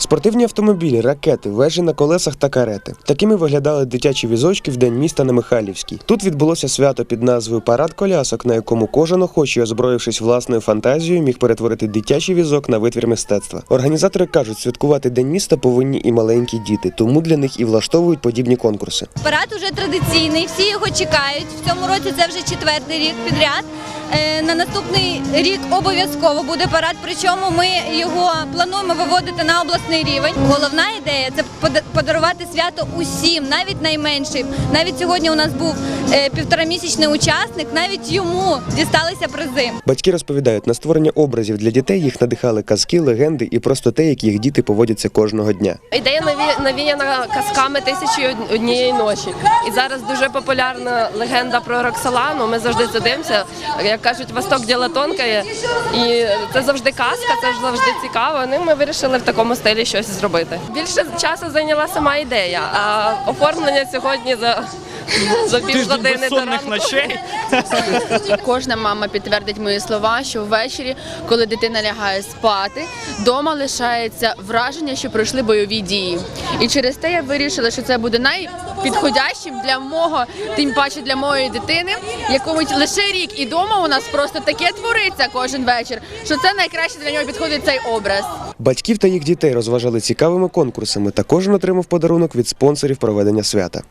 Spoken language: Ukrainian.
Спортивні автомобілі, ракети, вежі на колесах та карети. Такими виглядали дитячі візочки в день міста на Михайлівській. Тут відбулося свято під назвою Парад колясок, на якому кожен охочий, озброївшись власною фантазією, міг перетворити дитячий візок на витвір мистецтва. Організатори кажуть, святкувати день міста повинні і маленькі діти, тому для них і влаштовують подібні конкурси. Парад уже традиційний, всі його чекають. В цьому році це вже четвертий рік підряд. Е, На наступний рік обов'язково буде парад. Причому ми його плануємо виводити на обласний рівень. Головна ідея це пода- подарувати свято усім, навіть найменшим. Навіть сьогодні у нас був е, півторамісячний учасник, навіть йому дісталися призи. Батьки розповідають, на створення образів для дітей їх надихали казки, легенди і просто те, як їх діти поводяться кожного дня. Ідея наві- навіяна казками тисячі однієї ночі. І зараз дуже популярна легенда про Роксолану. Ми завжди це дивимося. Як кажуть, восток діла тонкає. І це завжди казка, це завжди цікаво. Ну, ми вирішили в такому стилі щось зробити. Більше часу зайняла сама ідея, а оформлення сьогодні за, за півгодини до безсонних ранку. ночей. Кожна мама підтвердить мої слова, що ввечері, коли дитина лягає спати, вдома лишається враження, що пройшли бойові дії. І через те я вирішила, що це буде найпідходящим для мого, тим паче для моєї дитини, якому лише рік і вдома у нас просто таке твориться кожен вечір, що це найкраще для нього підходить цей образ. Батьків та їх дітей розважали цікавими конкурсами, та кожен отримав подарунок від спонсорів проведення свята.